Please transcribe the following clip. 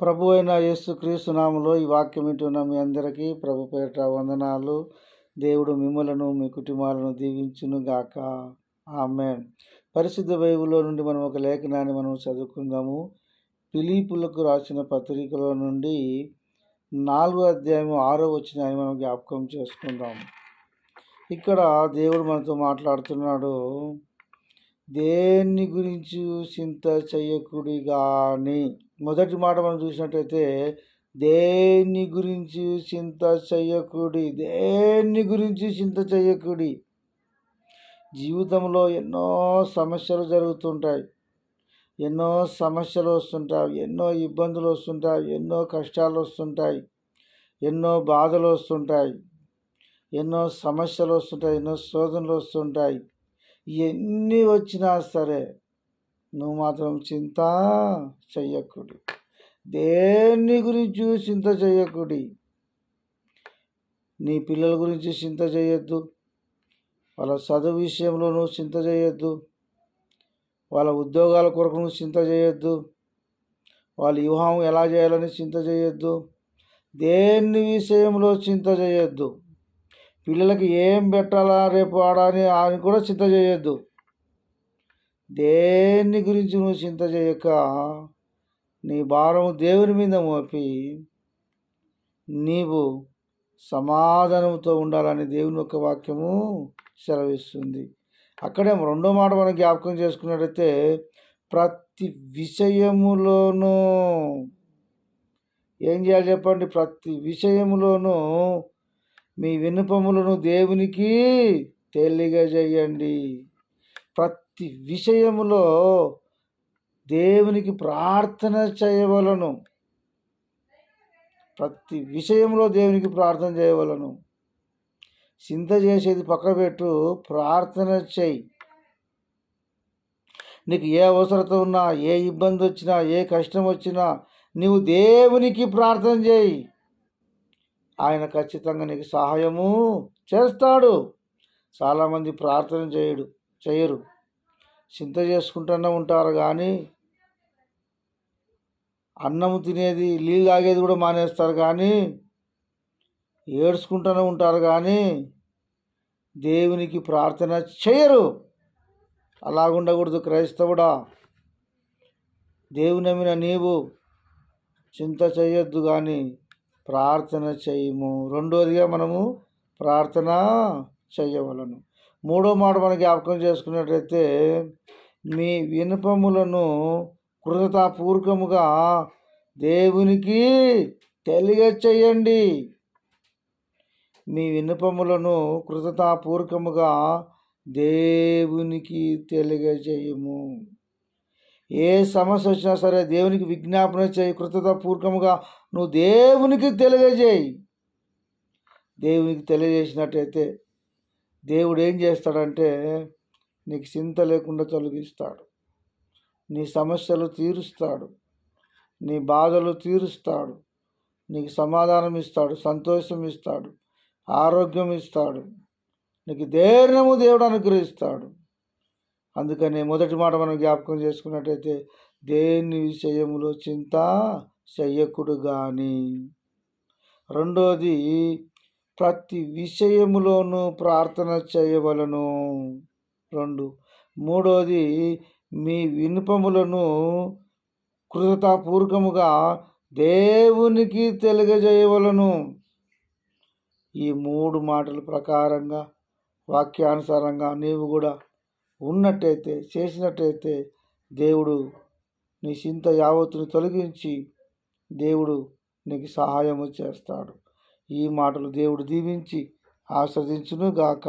ప్రభు అయిన యేసు క్రీస్తు నామలో ఈ వాక్యం వింటున్న మీ అందరికీ ప్రభు పేట వందనాలు. దేవుడు మిమ్మలను మీ కుటుంబాలను దీవించును గాక. ఆమె పరిశుద్ధ బైబిల్లో నుండి మనం ఒక లేఖనాన్ని మనం చదువుకుందాము. పిలీపులకు రాసిన పత్రికలో నుండి నాలుగో అధ్యాయం ఆరో వచ్చిన మనం జ్ఞాపకం చేసుకుందాం. ఇక్కడ దేవుడు మనతో మాట్లాడుతున్నాడు దేన్ని గురించి చింత చెయ్యకుడి కానీ మొదటి మాట మనం చూసినట్టయితే దేన్ని గురించి చింత చెయ్యకుడి దేన్ని గురించి చింత చెయ్యకుడి జీవితంలో ఎన్నో సమస్యలు జరుగుతుంటాయి. ఎన్నో సమస్యలు వస్తుంటాయి ఎన్నో ఇబ్బందులు వస్తుంటాయి ఎన్నో కష్టాలు వస్తుంటాయి ఎన్నో బాధలు వస్తుంటాయి ఎన్నో సమస్యలు వస్తుంటాయి ఎన్నో శోధనలు వస్తుంటాయి. ఎన్ని వచ్చినా సరే నువ్వు మాత్రం చింత చెయ్యకుడి. దేన్ని గురించి చింత చేయకూడి నీ పిల్లల గురించి చింత చేయొద్దు వాళ్ళ చదువు విషయంలో నువ్వు చింత చేయొద్దు వాళ్ళ ఉద్యోగాల కొరకు నువ్వు చింత చేయొద్దు. వాళ్ళ వివాహం ఎలా చేయాలని చింత చేయొద్దు. దేన్ని విషయంలో చింత చేయొద్దు. పిల్లలకి ఏం పెట్టాలా రేపు ఆడని అని కూడా చింత చేయొద్దు. దేన్ని గురించి నువ్వు చింత చేయక నీ భారం దేవుని మీద మోపి నీవు సమాధానంతో ఉండాలని దేవుని యొక్క వాక్యము సెలవిస్తుంది. అక్కడే రెండో మాట మనం జ్ఞాపకం చేసుకున్నట్టయితే ప్రతి విషయములోనూ ఏం చేయాలి చెప్పండి? ప్రతి విషయములోనూ మీ విన్నపములను దేవునికి తేలిగా చేయండి. ప్రతి విషయములో దేవునికి ప్రార్థన చేయవలను. ప్రతి విషయంలో దేవునికి ప్రార్థన చేయవలను. చింత చేసేది పక్కబెట్టు ప్రార్థన చేయి. నీకు ఏ అవసరత ఉన్నా ఏ ఇబ్బంది వచ్చినా ఏ కష్టం వచ్చినా నీవు దేవునికి ప్రార్థన చేయి. ఆయన ఖచ్చితంగా నీకు సహాయము చేస్తాడు. చాలామంది ప్రార్థన చేయడు చేయరు. చింత చేసుకుంటూనే ఉంటారు కానీ అన్నము తినేది నీళ్ళు తాగేది కూడా మానేస్తారు కానీ ఏడ్చుకుంటూనే ఉంటారు కానీ దేవునికి ప్రార్థన చేయరు. అలాగుండకూడదు క్రైస్తవుడా. దేవుని నమ్మిన నీవు చింత చేయొద్దు కానీ ప్రార్థన చేయము. రెండోదిగా మనము ప్రార్థన చేయవలను. మూడో మాట మనం జ్ఞాపకం చేసుకున్నట్లయితే మీ వినపములను కృతతాపూర్వకముగా దేవునికి తెలియచేయండి. మీ విన్నపములను కృతతాపూర్వకముగా దేవునికి తెలియజేయము. ఏ సమస్య వచ్చినా సరే దేవునికి విజ్ఞాపన చేయి కృతజ్ఞతాపూర్వకంగా నువ్వు దేవునికి తెలియజేయి. దేవునికి తెలియజేసినట్టయితే దేవుడు ఏం చేస్తాడంటే నీకు చింత లేకుండా తొలగిస్తాడు. నీ సమస్యలు తీరుస్తాడు. నీ బాధలు తీరుస్తాడు. నీకు సమాధానం ఇస్తాడు సంతోషం ఇస్తాడు ఆరోగ్యం ఇస్తాడు. నీకు ధైర్యము దేవుడు అనుగ్రహిస్తాడు. అందుకని మొదటి మాట మనం జ్ఞాపకం చేసుకున్నట్టయితే దేని విషయములో చింత చెయ్యకుడు కానీ రెండోది ప్రతి విషయములోనూ ప్రార్థన చేయవలను. రెండు. మూడోది మీ వినుపములను కృతతాపూర్వకముగా దేవునికి తెలియజేయవలను ఈ మూడు మాటల ప్రకారంగా వాక్యానుసారంగా నీవు కూడా ఉన్నట్టయితే చేసినట్టయితే దేవుడు నీ చింత యావత్తును తొలగించి దేవుడు నీకు సహాయము చేస్తాడు. ఈ మాటలు దేవుడు దీవించి ఆస్వాదించును గాక